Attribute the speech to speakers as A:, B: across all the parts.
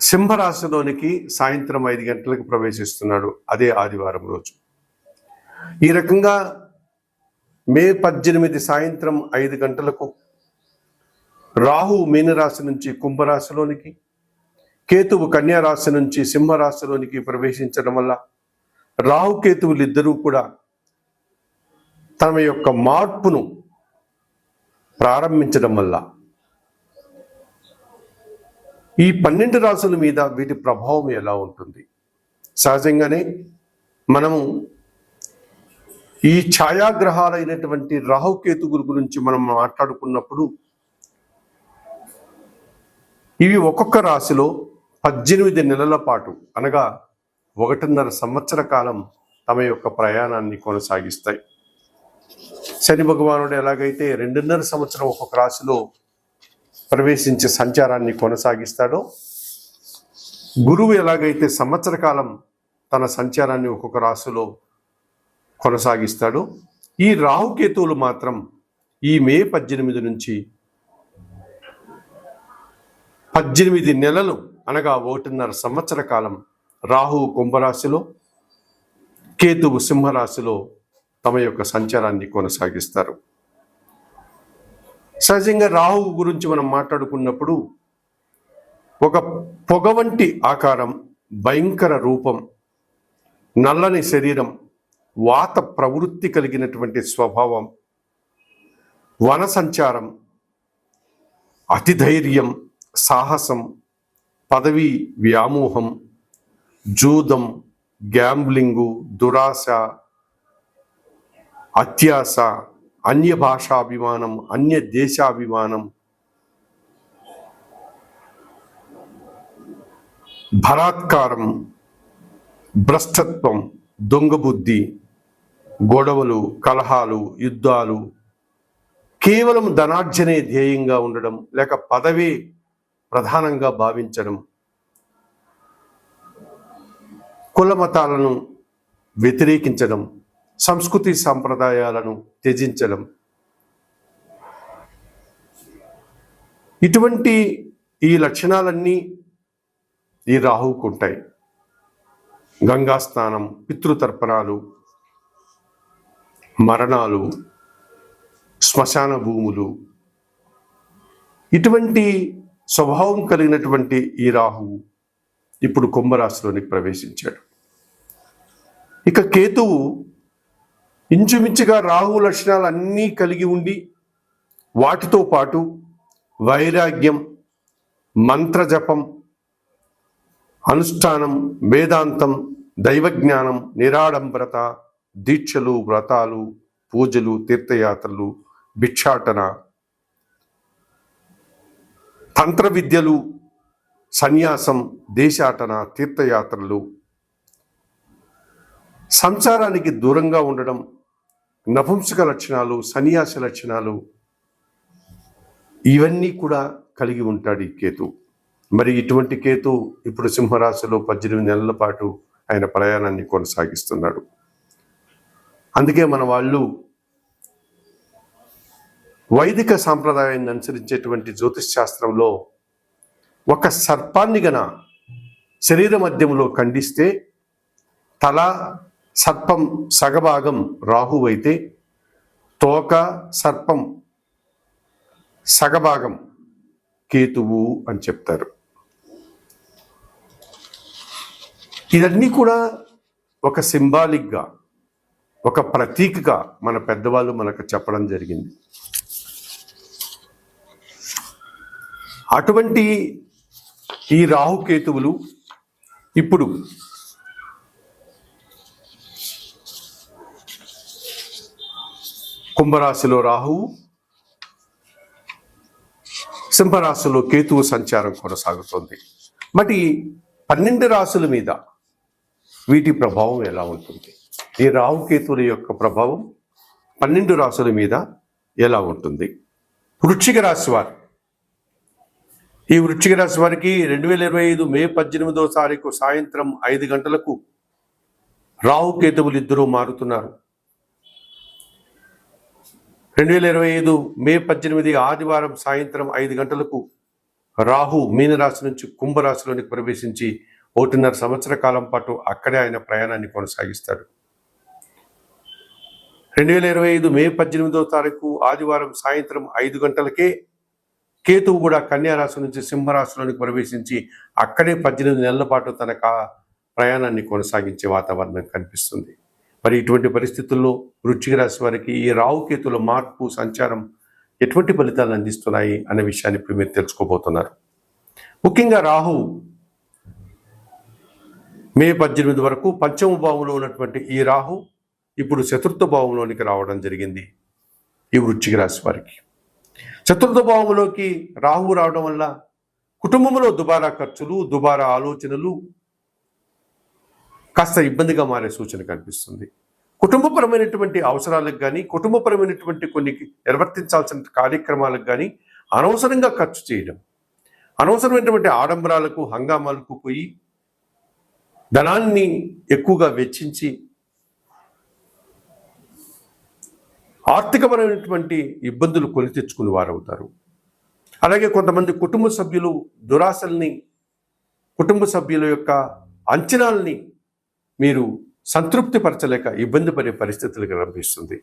A: సింహరాశిలోనికి సాయంత్రం ఐదు గంటలకు ప్రవేశిస్తున్నాడు అదే ఆదివారం రోజు. ఈ రకంగా మే పద్దెనిమిది సాయంత్రం ఐదు గంటలకు రాహు మీనరాశి నుంచి కుంభరాశిలోనికి కేతువు కన్యారాశి నుంచి సింహరాశిలోనికి ప్రవేశించడం వల్ల రాహు కేతువులు ఇద్దరూ కూడా తమ యొక్క మార్పును ప్రారంభించడం వల్ల ఈ పన్నెండు రాసుల మీద వీటి ప్రభావం ఎలా ఉంటుంది? సహజంగానే మనము ఈ ఛాయాగ్రహాలైనటువంటి రాహుకేతుగురు గురించి మనం మాట్లాడుకున్నప్పుడు ఇవి ఒక్కొక్క రాశిలో పద్దెనిమిది నెలల పాటు అనగా ఒకటిన్నర సంవత్సర కాలం తమ యొక్క ప్రయాణాన్ని కొనసాగిస్తాయి. శని భగవానుడు ఎలాగైతే రెండున్నర సంవత్సరం ఒక్కొక్క రాశిలో ప్రవేశించే సంచారాన్ని కొనసాగిస్తాడో. గురువు ఎలాగైతే సంవత్సర కాలం తన సంచారాన్ని ఒక్కొక్క రాశిలో కొనసాగిస్తాడో. ఈ రాహుకేతువులు మాత్రం ఈ మే పద్దెనిమిది నుంచి పద్దెనిమిది నెలలు అనగా ఒకటిన్నర సంవత్సర కాలం రాహువు కుంభరాశిలో కేతువు సింహరాశిలో తమ యొక్క సంచారాన్ని కొనసాగిస్తారు. సహజంగా రాహువు గురించి మనం మాట్లాడుకున్నప్పుడు ఒక పొగ వంటి ఆకారం భయంకర రూపం నల్లని శరీరం వాత ప్రవృత్తి కలిగినటువంటి స్వభావం వన సంచారం అతిధైర్యం సాహసం పదవి వ్యామోహం జూదం గ్యాంబ్లింగు దురాశ అత్యాస అన్య భాషాభిమానం అన్య దేశాభిమానం బలాత్కారం భ్రష్టత్వం దొంగబుద్ధి గొడవలు కలహాలు యుద్ధాలు కేవలం ధనార్జనే ధ్యేయంగా ఉండడం లేక పదవే ప్రధానంగా భావించడం. కుల మతాలను వ్యతిరేకించడం. సంస్కృతి సాంప్రదాయాలను త్యజించడం. ఇటువంటి ఈ లక్షణాలన్నీ ఈ రాహువుకు ఉంటాయి. గంగా స్నానం పితృతర్పణాలు మరణాలు శ్మశాన భూములు. ఇటువంటి స్వభావం కలిగినటువంటి ఈ రాహువు ఇప్పుడు కుంభరాశిలోనికి ప్రవేశించాడు. ఇక కేతువు ఇంచుమించుగా రాహు లక్షణాలు అన్నీ కలిగి ఉండి వాటితో పాటు వైరాగ్యం మంత్రజపం అనుష్ఠానం వేదాంతం దైవజ్ఞానం నిరాడంబరత దీక్షలు వ్రతాలు పూజలు తీర్థయాత్రలు భిక్షాటన తంత్ర విద్యలు సన్యాసం దేశాటన తీర్థయాత్రలు. సంసారానికి దూరంగా ఉండడం నపుంసక లక్షణాలు సన్యాస లక్షణాలు ఇవన్నీ కూడా కలిగి ఉంటాడు ఈ కేతు. మరి ఇటువంటి కేతు ఇప్పుడు సింహరాశిలో పద్దెనిమిది నెలల పాటు ఆయన ప్రయాణాన్ని కొనసాగిస్తున్నాడు. అందుకే మన వాళ్ళు వైదిక సాంప్రదాయాన్ని అనుసరించేటువంటి జ్యోతిష్ శాస్త్రంలో ఒక సర్పాన్ని గన శరీర మధ్యంలో ఖండిస్తే తల సర్పం సగభాగం రాహు అయితే తోక సర్పం సగభాగం కేతువు అని చెప్తారు. ఇదన్నీ కూడా ఒక సింబాలిక్గా ఒక ప్రతీకగా మన పెద్దవాళ్ళు మనకు చెప్పడం జరిగింది. అటువంటి ఈ రాహుకేతువులు ఇప్పుడు కుంభరాశిలో రాహువు సింహరాశిలో కేతువు సంచారం కొనసాగుతుంది. మరి పన్నెండు రాశుల మీద వీటి ప్రభావం ఎలా ఉంటుంది? ఈ రాహుకేతువుల యొక్క ప్రభావం పన్నెండు రాశుల మీద ఎలా ఉంటుంది? వృశ్చిక రాశి వారు. ఈ వృశ్చిక రాశి వారికి రెండు వేల ఇరవై ఐదు మే పద్దెనిమిదో తారీఖు సాయంత్రం ఐదు గంటలకు రాహుకేతువులు ఇద్దరూ మారుతున్నారు. రెండు వేల ఇరవై ఐదు మే పద్దెనిమిది ఆదివారం సాయంత్రం ఐదు గంటలకు రాహు మీనరాశి నుంచి కుంభరాశిలోనికి ప్రవేశించి ఒకటిన్నర సంవత్సర కాలం పాటు అక్కడే ఆయన ప్రయాణాన్ని కొనసాగిస్తాడు. రెండు వేల ఇరవై ఐదు మే పద్దెనిమిదవ తారీఖు ఆదివారం సాయంత్రం ఐదు గంటలకే కేతువు కూడా కన్యారాశి నుంచి సింహరాశిలోనికి ప్రవేశించి అక్కడే పద్దెనిమిది నెలల పాటు తన కా ప్రయాణాన్ని కొనసాగించే వాతావరణం కనిపిస్తుంది. మరి ఇటువంటి పరిస్థితుల్లో వృశ్చిక రాశి వారికి ఈ రావుకేతుల మార్పు సంచారం ఎటువంటి ఫలితాలను అందిస్తున్నాయి అనే విషయాన్ని ఇప్పుడు మీరు తెలుసుకోబోతున్నారు. ముఖ్యంగా రాహు మే పద్దెనిమిది వరకు పంచమ భావంలో ఉన్నటువంటి ఈ రాహు ఇప్పుడు చతుర్థ భావంలోనికి రావడం జరిగింది ఈ వృశ్చిక రాశి వారికి. చతుర్థ భావంలోకి రాహువు రావడం వల్ల కుటుంబంలో దుబారా ఖర్చులు దుబారా ఆలోచనలు కాస్త ఇబ్బందిగా మారే సూచన కనిపిస్తుంది. కుటుంబపరమైనటువంటి అవసరాలకు కానీ కుటుంబపరమైనటువంటి కొన్ని నిర్వర్తించాల్సిన కార్యక్రమాలకు కానీ అనవసరంగా ఖర్చు చేయడం. అనవసరమైనటువంటి ఆడంబరాలకు హంగామాలకు పోయి ధనాన్ని ఎక్కువగా వెచ్చించి ఆర్థికపరమైనటువంటి ఇబ్బందులు కొని తెచ్చుకుని వారు అవుతారు అలాగే కొంతమంది కుటుంబ సభ్యులు దురాశల్ని కుటుంబ సభ్యుల యొక్క అంచనాల్ని మీరు సంతృప్తిపరచలేక ఇబ్బంది పడే పరిస్థితులు కనిపిస్తుంది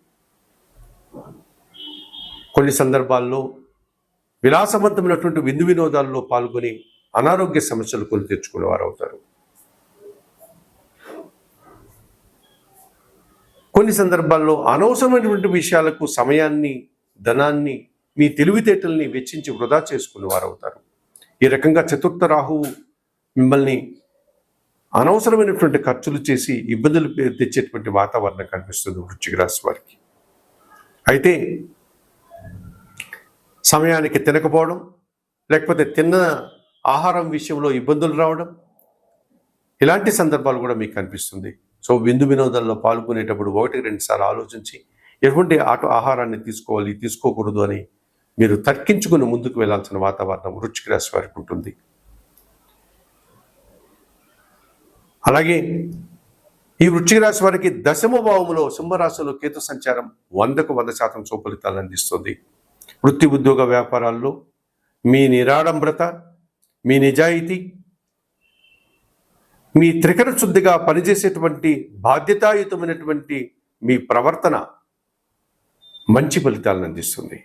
A: కొన్ని సందర్భాల్లో విలాసవంతమైనటువంటి విందు వినోదాల్లో పాల్గొని అనారోగ్య సమస్యలు కొని తెచ్చుకునే వారు అవుతారు కొన్ని సందర్భాల్లో అనవసరమైనటువంటి విషయాలకు సమయాన్ని ధనాన్ని మీ తెలివితేటల్ని వెచ్చించి వృధా చేసుకునే వారు అవుతారు ఈ రకంగా చతుర్థ రాహువు మిమ్మల్ని అనవసరమైనటువంటి ఖర్చులు చేసి ఇబ్బందులు తెచ్చేటువంటి వాతావరణం కనిపిస్తుంది వృశ్చిక రాశి వారికి. అయితే సమయానికి తినకపోవడం లేకపోతే తిన్న ఆహారం విషయంలో ఇబ్బందులు రావడం ఇలాంటి సందర్భాలు కూడా మీకు కనిపిస్తుంది. సో విందు వినోదాల్లో పాల్గొనేటప్పుడు ఒకటి రెండు సార్లు ఆలోచించి ఎటువంటి ఆటో ఆహారాన్ని తీసుకోవాలి తీసుకోకూడదు అని మీరు తర్కించుకుని ముందుకు వెళ్ళాల్సిన వాతావరణం వృశ్చిక రాశి వారికి ఉంటుంది. అలాగే ఈ వృశ్చిక రాశి వారికి దశమ భావములో సింహరాశిలో కేతు సంచారం వందకు వంద శాతం సుఫలితాలు అందిస్తుంది. వృత్తి ఉద్యోగ వ్యాపారాల్లో మీ నిరాడంబ్రత మీ నిజాయితీ మీ త్రికర శుద్ధిగా పనిచేసేటువంటి బాధ్యతాయుతమైనటువంటి మీ ప్రవర్తన మంచి ఫలితాలను అందిస్తుంది.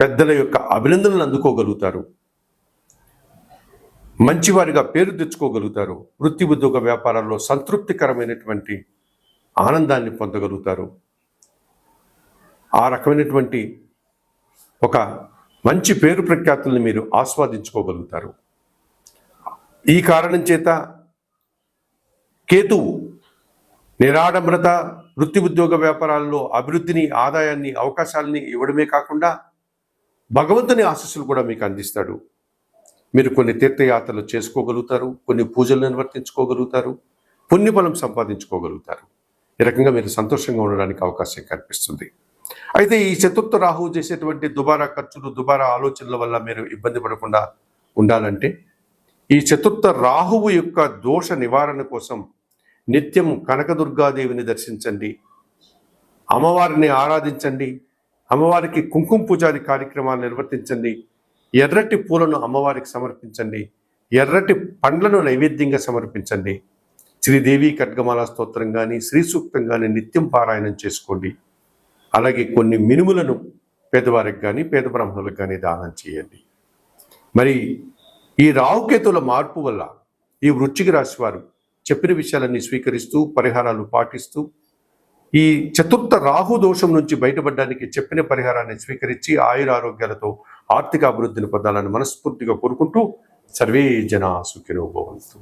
A: పెద్దల యొక్క అభినందనలు అందుకోగలుగుతారు. మంచివారిగా పేరు తెచ్చుకోగలుగుతారు. వృత్తి ఉద్యోగ వ్యాపారాల్లో సంతృప్తికరమైనటువంటి ఆనందాన్ని పొందగలుగుతారు. ఆ రకమైనటువంటి ఒక మంచి పేరు ప్రఖ్యాతుల్ని మీరు ఆస్వాదించుకోగలుగుతారు. ఈ కారణం చేత కేతువు నిరాడంబరత వృత్తి ఉద్యోగ వ్యాపారాల్లో అభివృద్ధిని ఆదాయాన్ని అవకాశాలని ఇవ్వడమే కాకుండా భగవంతుని ఆశస్సులు కూడా మీకు అందిస్తాడు. మీరు కొన్ని తీర్థయాత్రలు చేసుకోగలుగుతారు కొన్ని పూజలు నిర్వర్తించుకోగలుగుతారు పుణ్యబలం సంపాదించుకోగలుగుతారు. ఈ రకంగా మీరు సంతోషంగా ఉండడానికి అవకాశం కనిపిస్తుంది అయితే ఈ చతుర్థ రాహువు చేసేటువంటి దుబారా ఖర్చులు దుబారా ఆలోచనల వల్ల మీరు ఇబ్బంది పడకుండా ఉండాలంటే ఈ చతుర్థ రాహువు యొక్క దోష నివారణ కోసం నిత్యం కనకదుర్గాదేవిని దర్శించండి. అమ్మవారిని ఆరాధించండి. అమ్మవారికి కుంకుమ పూజాది కార్యక్రమాలు నిర్వర్తించండి. ఎర్రటి పూలను అమ్మవారికి సమర్పించండి. ఎర్రటి పండ్లను నైవేద్యంగా సమర్పించండి. శ్రీదేవి ఖడ్గమాల స్తోత్రం కానీ శ్రీ సూక్తం కానీ నిత్యం పారాయణం చేసుకోండి. అలాగే కొన్ని మినుములను పేదవారికి కానీ పేద బ్రాహ్మణులకు కానీ దానం చేయండి. మరి ఈ రాహుకేతుల మార్పు వల్ల ఈ వృచ్చిక రాశి వారు చెప్పిన విషయాలన్నీ స్వీకరిస్తూ పరిహారాలు పాటిస్తూ ఈ చతుర్థ రాహు దోషం నుంచి బయటపడడానికి చెప్పిన పరిహారాన్ని స్వీకరించి ఆయుర ఆరోగ్యాలతో ఆర్థిక అభివృద్ధిని పొందాలని మనస్ఫూర్తిగా కోరుకుంటూ సర్వే జన సుఖినో భవంతు.